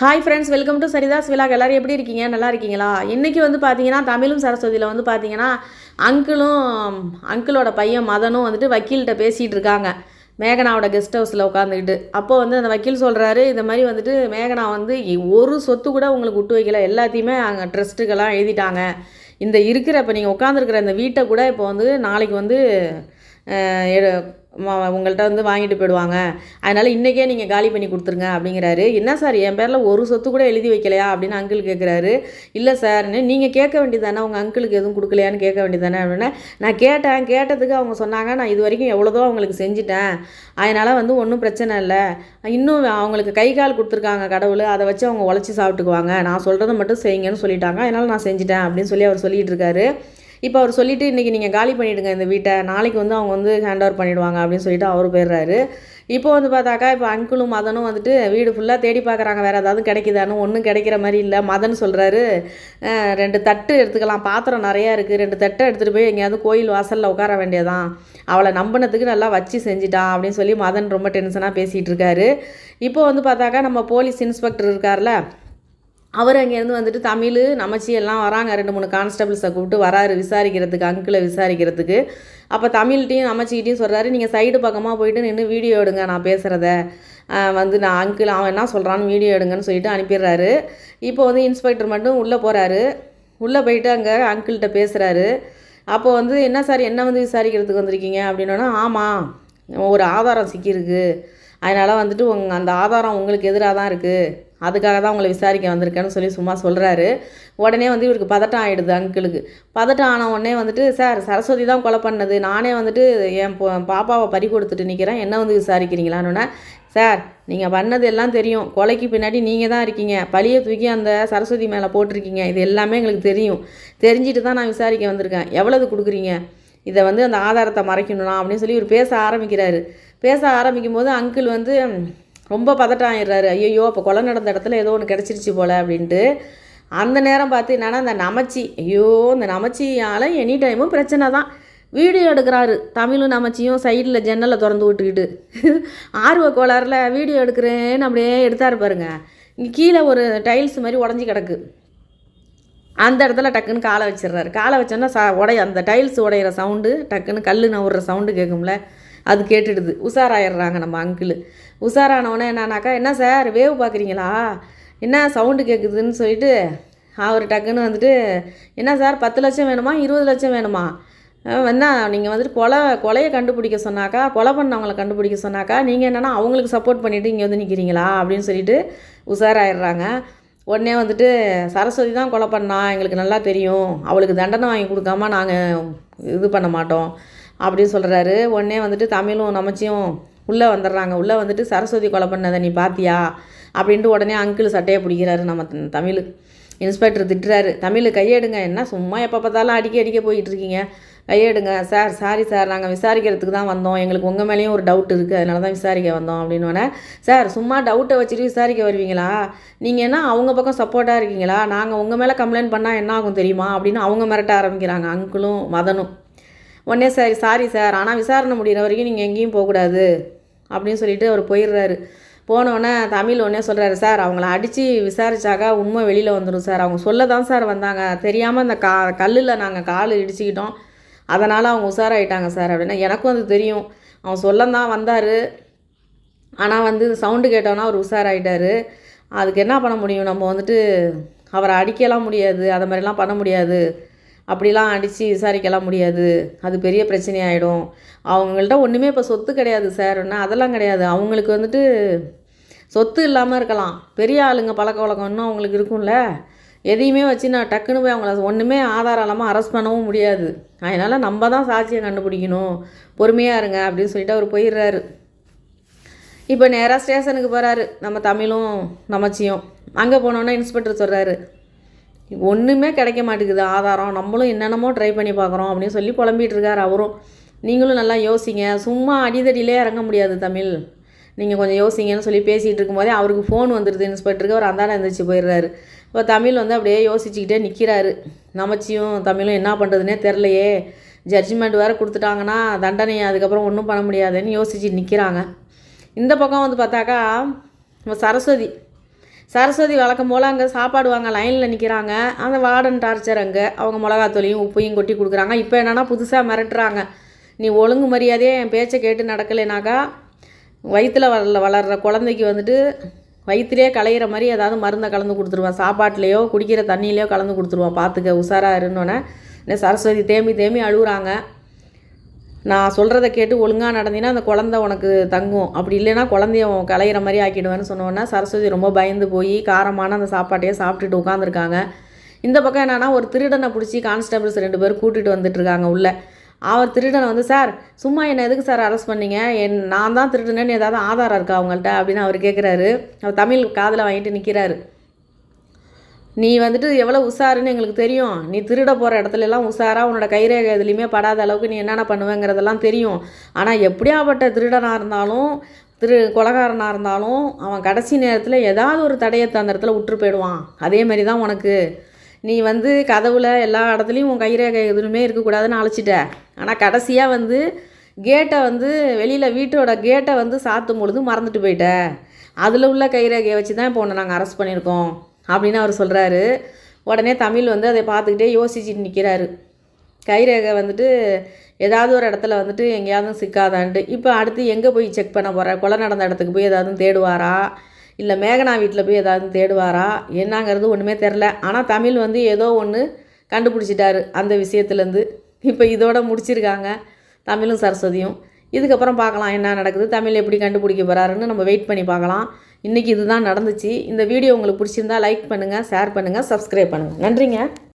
Hi friends welcome to Saritha's vlog எல்லோரும் எப்படி இருக்கீங்க? நல்லா இருக்கீங்களா? இன்றைக்கி வந்து பார்த்தீங்கன்னா தமிழும் சரஸ்வதியில் வந்து பார்த்தீங்கன்னா அங்கிளும் அங்கிளோட பையன் மதனும் வந்துட்டு வக்கீல்கிட்ட பேசிகிட்டு இருக்காங்க. மேகனாவோட கெஸ்ட் ஹவுஸில் உட்காந்துக்கிட்டு அப்போ வந்து அந்த வக்கீல் சொல்கிறாரு இந்த மாதிரி வந்துட்டு மேகனா வந்து ஒரு சொத்து கூட உங்களுக்கு விட்டு வைக்கல. எல்லாத்தையுமே அங்கே ட்ரஸ்ட்டுக்கெல்லாம் எழுதிட்டாங்க. இந்த இருக்கிற இப்போ நீங்கள் உட்காந்துருக்கிற இந்த வீட்டை கூட இப்போ வந்து நாளைக்கு வந்து உங்கள்கிட்ட வந்து வாங்கிட்டு போயிடுவாங்க. அதனால் இன்றைக்கே நீங்கள் காலி பண்ணி கொடுத்துருங்க அப்படிங்கிறாரு. என்ன சார் என் பேரில் ஒரு சொத்து கூட எழுதி வைக்கலையா அப்படின்னு அங்கிள் கேட்குறாரு இல்லை சார் நீங்கள் கேட்க வேண்டியதானே உங்கள் அங்கிளுக்கு எதுவும் கொடுக்கலையான்னு கேட்க வேண்டியதானே அப்படின்னா நான் கேட்டேன். கேட்டதுக்கு அவங்க சொன்னாங்க. நான் இது வரைக்கும் எவ்வளோதோ அவங்களுக்கு செஞ்சுட்டேன். அதனால் வந்து ஒன்றும் பிரச்சனை இல்லை. இன்னும் அவங்களுக்கு கை கால் கொடுத்துருக்காங்க கடவுள். அதை வச்சு அவங்க உழைச்சி சாப்பிட்டுக்குவாங்க. நான் சொல்கிறத மட்டும் செய்யுங்கன்னு சொல்லிட்டாங்க. அதனால் நான் செஞ்சுட்டேன் அப்படின்னு சொல்லி அவர் சொல்லிகிட்டு இருக்காரு. இப்போ அவர் சொல்லிவிட்டு இன்றைக்கி நீங்கள் காலி பண்ணிவிடுங்க இந்த வீட்டை. நாளைக்கு வந்து அவங்க வந்து ஹேண்ட் ஓவர் பண்ணிவிடுவாங்க அப்படின்னு சொல்லிட்டு அவர் போயிடுறாரு. இப்போ வந்து பார்த்தாக்கா இப்போ அங்கிளும் மதனும் வந்துட்டு வீடு ஃபுல்லாக தேடி பார்க்குறாங்க. வேறு ஏதாவது கிடைக்குதான்னு ஒன்றும் கிடைக்கிற மாதிரி இல்லை. மதன் சொல்கிறாரு ரெண்டு தட்டு எடுத்துக்கலாம். பாத்திரம் நிறையா இருக்குது ரெண்டு தட்டை எடுத்துகிட்டு போய் எங்கேயாவது கோயில் வாசலில் உட்கார வேண்டியதான் அவளை நம்பினத்துக்கு நல்லா வச்சு செஞ்சிட்டான். அப்படின்னு சொல்லி மதன் ரொம்ப டென்ஷனாக பேசிகிட்டு இருக்காரு. இப்போ வந்து பார்த்தாக்கா நம்ம போலீஸ் இன்ஸ்பெக்டர் இருக்கார்ல அவர் அங்கேருந்து வந்துட்டு தமிழ் நமச்சி எல்லாம் வராங்க. ரெண்டு மூணு கான்ஸ்டபிள்ஸை கூப்பிட்டு வராரு விசாரிக்கிறதுக்கு அங்கிளை விசாரிக்கிறதுக்கு. அப்போ தமிழ்கிட்டையும் நமச்சிக்கிட்டையும் சொல்கிறாரு நீங்கள் சைடு பக்கமாக போயிட்டு நின்று வீடியோ எடுங்க நான் பேசுகிறத வந்து நான் அங்கிள் அவன் என்ன சொல்கிறான்னு வீடியோ எடுங்கன்னு சொல்லிட்டு அனுப்பிடுறாரு. இப்போ வந்து இன்ஸ்பெக்டர் மட்டும் உள்ளே போகிறாரு உள்ளே போயிட்டு அங்கே அங்கிள்கிட்ட பேசுகிறாரு அப்போ வந்து என்ன சார் என்ன வந்து விசாரிக்கிறதுக்கு வந்திருக்கீங்க? அப்படின்னா ஆமாம் ஒரு ஆதாரம் சிக்கியிருக்கு. அதனால் வந்துட்டு உங் அந்த ஆதாரம் உங்களுக்கு எதிராக தான் இருக்குது அதுக்காக தான் உங்களை விசாரிக்க வந்திருக்கேன்னு சொல்லி சும்மா சொல்கிறாரு உடனே வந்து இவருக்கு பதட்டம் ஆகிடுது அங்கிளுக்கு. பதட்டம் ஆன உடனே வந்துட்டு சார் சரஸ்வதி தான் கொலை பண்ணது. நானே வந்துட்டு என் பொ- பாப்பாவை பறி கொடுத்துட்டு நிற்கிறேன் என்ன வந்து விசாரிக்கிறீங்களான்னு சார் நீங்கள் பண்ணது எல்லாம் தெரியும். கொலைக்கு பின்னாடி நீங்கள் தான் இருக்கீங்க. பழியை தூக்கி அந்த சரஸ்வதி மேலே போட்டிருக்கீங்க. இது எல்லாமே எங்களுக்கு தெரியும். தெரிஞ்சிட்டு தான் நான் விசாரிக்க வந்திருக்கேன். எவ்வளவு கொடுக்குறீங்க? இதை வந்து அந்த ஆதாரத்தை மறைக்கணும்னா? அப்படின்னு சொல்லி இவர் பேச ஆரம்பிக்கிறாரு. பேச ஆரம்பிக்கும் போது அங்கிள் வந்து ரொம்ப பதட்டம் ஆயிடுறாரு ஐயோ அப்போ கொலை நடந்த இடத்துல ஏதோ ஒன்று கிடச்சிருச்சு போல் அப்படின்ட்டு அந்த நேரம் பார்த்து என்னென்னா அந்த நமச்சி ஐயோ இந்த நமச்சியால் எனி டைமும் பிரச்சனை தான். வீடியோ எடுக்கிறாரு. தமிழும் நமச்சியும் சைடில் ஜன்னலை திறந்து விட்டுக்கிட்டு. ஆர்வ கோளாறில் வீடியோ எடுக்கிறேன்னு அப்படியே எடுத்தாரு பாருங்க. கீழே ஒரு டைல்ஸ் மாதிரி உடஞ்சி கிடக்கு. அந்த இடத்துல டக்குன்னு காலை வச்சிடுறாரு. காலை வச்சோன்னா ச உடைய அந்த டைல்ஸ் உடையிற சவுண்டு டக்குன்னு கல் நவுற சவுண்டு கேட்கும்ல அது கேட்டுடுது. உஷாராயிடுறாங்க நம்ம அங்கிள் உஷாரானவொன்னே என்னன்னாக்கா என்ன சார் வேவ் பார்க்குறீங்களா என்ன சவுண்டு கேட்குதுன்னு சொல்லிட்டு அவர் டக்குன்னு வந்துட்டு என்ன சார் பத்து லட்சம் வேணுமா? இருபது லட்சம் வேணுமா? என்ன நீங்கள் வந்துட்டு கொலை கொலையை கண்டுபிடிக்க சொன்னாக்கா கொலை பண்ணவங்களை கண்டுபிடிக்க சொன்னாக்கா நீங்கள் என்னென்னா அவங்களுக்கு சப்போர்ட் பண்ணிவிட்டு இங்கே வந்து நிற்கிறீங்களா அப்படின்னு சொல்லிட்டு உஷாராயிடுறாங்க. உடனே வந்துட்டு சரஸ்வதி தான் கொலை பண்ணா எங்களுக்கு நல்லா தெரியும். அவளுக்கு தண்டனை வாங்கி கொடுக்காம நாங்கள் இது பண்ண மாட்டோம். அப்படின்னு சொல்கிறாரு உடனே வந்துட்டு தமிழும் நமச்சியும் உள்ளே வந்துடுறாங்க. உள்ளே வந்துட்டு சரஸ்வதி கொலை பண்ணதை நீ பாத்தியா? அப்படின்ட்டு உடனே அங்கிள் சட்டையை பிடிக்கிறாரு நம்ம தமிழ். இன்ஸ்பெக்டர் திட்டுறாரு. தமிழ் கையெடுங்க. என்ன சும்மா எப்போ பார்த்தாலும் அடிக்க அடிக்க போயிட்டுருக்கீங்க கையெடுங்க. சார் சாரி சார் நாங்கள் விசாரிக்கிறதுக்கு தான் வந்தோம். எங்களுக்கு உங்கள் மேலேயும் ஒரு டவுட் இருக்குது அதனால தான் விசாரிக்க வந்தோம் அப்படின்னோடனே சார் சும்மா டவுட்டை வச்சுட்டு விசாரிக்க வருவீங்களா? நீங்கள் என்ன அவங்க பக்கம் சப்போர்ட்டாக இருக்கீங்களா? நாங்கள் உங்கள் மேலே கம்ப்ளைண்ட் பண்ணால் என்ன ஆகும் தெரியுமா? அப்படின்னு அவங்க மிரட்ட ஆரம்பிக்கிறாங்க. அங்கிளும் மதனும். உடனே சரி சாரி சார் ஆனால் விசாரணை முடிகிற வரைக்கும் நீங்கள் எங்கேயும் போகக்கூடாது. அப்படின்னு சொல்லிட்டு அவர் போயிடுறாரு. போனோடனே தமிழ் உடனே சொல்கிறாரு சார் அவங்கள அடித்து விசாரிச்சாக்கா உண்மை வெளியில் வந்துடும் சார். அவங்க சொல்ல தான் சார் வந்தாங்க. தெரியாமல் அந்த கா கல்லில் நாங்கள் கால் இடிச்சுக்கிட்டோம். அதனால் அவங்க உஷாராயிட்டாங்க சார். அப்படின்னா எனக்கும் அது தெரியும். அவன் சொல்லந்தான் வந்தார். ஆனால் வந்து சவுண்டு கேட்டோன்னா அவர் உஷாராயிட்டாரு. அதுக்கு என்ன பண்ண முடியும்? நம்ம வந்துட்டு அவரை அடிக்கலாம் முடியாது. அதை மாதிரிலாம் பண்ண முடியாது. அப்படிலாம் அடித்து விசாரிக்கலாம் முடியாது. அது பெரிய பிரச்சனையாயிடும். அவங்கள்ட்ட ஒன்றுமே இப்போ சொத்து கிடையாது சார். அதெல்லாம் கிடையாது. அவங்களுக்கு வந்துட்டு சொத்து இல்லாமல் இருக்கலாம். பெரிய ஆளுங்க பழக்க வழக்கம் இன்னும் அவங்களுக்கு இருக்கும்ல. எதையுமே வச்சு நான் டக்குன்னு போய் அவங்கள ஒன்றுமே ஆதாரம் இல்லாமல் அரெஸ்ட் பண்ணவும் முடியாது. அதனால் நம்ம தான் சாட்சியை கண்டுபிடிக்கணும். பொறுமையாக இருங்க அப்படின்னு சொல்லிட்டு அவர் போயிடுறாரு. இப்போ நேராக ஸ்டேஷனுக்கு போகிறாரு நம்ம தமிழும் நமச்சியும். அங்கே போனோன்னே இன்ஸ்பெக்டர் சொல்கிறாரு ஒன்றுமே கிடைக்க மாட்டேங்குது. ஆதாரம். நம்மளும் என்னென்னமோ ட்ரை பண்ணி பார்க்குறோம் அப்படின்னு சொல்லி புலம்பிட்ருக்காரு அவரும். நீங்களும் நல்லா யோசிங்க. சும்மா அடிதடியிலே இறங்க முடியாது தமிழ். நீங்கள் கொஞ்சம் யோசிங்கன்னு சொல்லி பேசிகிட்டு இருக்கும்போதே அவருக்கு ஃபோன் வந்துடுது இன்ஸ்பெக்டருக்கு அவர் அந்தாண்ட எழுந்திரிச்சு போயிடுறாரு. இப்போ தமிழ் வந்து அப்படியே யோசிச்சுக்கிட்டே நிற்கிறாரு நமச்சியும் தமிழும் என்ன பண்ணுறதுனே தெரிலையே ஜட்ஜ்மெண்ட் வேறு கொடுத்துட்டாங்கன்னா தண்டனை அதுக்கப்புறம் ஒன்றும் பண்ண முடியாதுன்னு யோசிச்சு நிற்கிறாங்க இந்த பக்கம் வந்து பார்த்தாக்கா நம்ம சரஸ்வதி. சரஸ்வதி வழக்கம் போல் அங்கே சாப்பாடு வாங்க லைனில் நிற்கிறாங்க அந்த வார்டன் டார்ச்சர் அங்கே. அவங்க மிளகாத்தூளியும் உப்பையும் கொட்டி கொடுக்குறாங்க. இப்போ என்னென்னா புதுசாக மிரட்டுறாங்க. நீ ஒழுங்கு மரியாதையே என் பேச்சை கேட்டு நடக்கலைனாக்கா வயிற்றில் வளர வளர்கிற குழந்தைக்கு வந்துட்டு வயிற்றுலேயே களையிற மாதிரி ஏதாவது மருந்தை கலந்து கொடுத்துருவான் சாப்பாட்லேயோ குடிக்கிற தண்ணியிலையோ கலந்து கொடுத்துருவான் பார்த்துக்க உஷாராக இருந்தோன்னே சரஸ்வதி தேம்பி தேம்பி அழுகுறாங்க. நான் சொல்கிறத கேட்டு ஒழுங்காக நடந்தீங்கன்னா அந்த குழந்த உனக்கு தங்கும். அப்படி இல்லைன்னா குழந்தைய கலையிற மாதிரி ஆக்கிடுவேன்னு சொன்னோன்னே சரஸ்வதி ரொம்ப பயந்து போய் காரமான அந்த சாப்பாட்டையே சாப்பிட்டுட்டு உட்காந்துருக்காங்க இந்த பக்கம் என்னென்னா ஒரு திருடனை பிடிச்சி கான்ஸ்டபிள்ஸ் ரெண்டு பேரும் கூட்டிகிட்டு வந்துட்டுருக்காங்க உள்ளே. அவர் திருடனை வந்து சார் சும்மா என்ன எதுக்கு சார் அரெஸ்ட் பண்ணீங்க? என் நான் தான் திருடனேன்னு ஏதாவது ஆதாரம் இருக்கா அவங்கள்ட்ட அப்படின்னு அவர் கேட்குறாரு அவர் தமிழ் காதில் வாங்கிட்டு நிற்கிறாரு நீ வந்துட்டு எவ்வளோ உஷாருன்னு எங்களுக்கு தெரியும். நீ திருட போகிற இடத்துலலாம் உஷாராக உன்னோட கைரேகை எதுலேயுமே படாத அளவுக்கு நீ என்னென்ன பண்ணுவேங்கிறதெல்லாம் தெரியும். ஆனால் எப்படியாப்பட்ட திருடனாக இருந்தாலும் திரு கொலகாரனாக இருந்தாலும் அவன் கடைசி நேரத்தில் ஏதாவது ஒரு தடையை அந்த இடத்துல விட்டு போயிடுவான். அதே மாதிரி தான் உனக்கு. நீ வந்து கதவுல எல்லா இடத்துலையும் உன் கைரேகை எதுவுமே இருக்கக்கூடாதுன்னு அழைச்சிட்ட. ஆனால் கடைசியாக வந்து கேட்டை வந்து வெளியில் வீட்டோட கேட்டை வந்து சாத்தும் பொழுது மறந்துட்டு போயிட்ட. அதில் உள்ள கைரேகையை வச்சு தான் இப்போ உன்னை நாங்கள் அரெஸ்ட் பண்ணியிருக்கோம். அப்படின்னு அவர் சொல்கிறாரு உடனே தமிழ் வந்து அதை பார்த்துக்கிட்டே யோசிச்சுட்டு நிற்கிறாரு கைரேகை வந்துட்டு ஏதாவது ஒரு இடத்துல வந்துட்டு எங்கேயாவது சிக்காதான்ட்டு. இப்போ அடுத்து எங்கே போய் செக் பண்ண போகிறா கொலை நடந்த இடத்துக்கு போய் ஏதாவது தேடுவாரா? இல்லை மேகனா வீட்டில் போய் ஏதாவது தேடுவாரா? என்னங்கிறது ஒன்றுமே தெரில ஆனால் தமிழ் வந்து ஏதோ ஒன்று கண்டுபிடிச்சிட்டாரு அந்த விஷயத்துலேருந்து. இப்போ இதோட முடிச்சிருக்காங்க தமிழும் சரஸ்வதியும். இதுக்கப்புறம் பார்க்கலாம் என்ன நடக்குது. தமிழ் எப்படி கண்டுபிடிக்க போகிறாருன்னு நம்ம வெயிட் பண்ணி பார்க்கலாம். இன்றைக்கி இதுதான் நடந்துச்சு. இந்த வீடியோ உங்களுக்கு பிடிச்சிருந்தா லைக் பண்ணுங்கள் ஷேர் பண்ணுங்கள் சப்ஸ்கிரைப் பண்ணுங்கள் நன்றிங்க.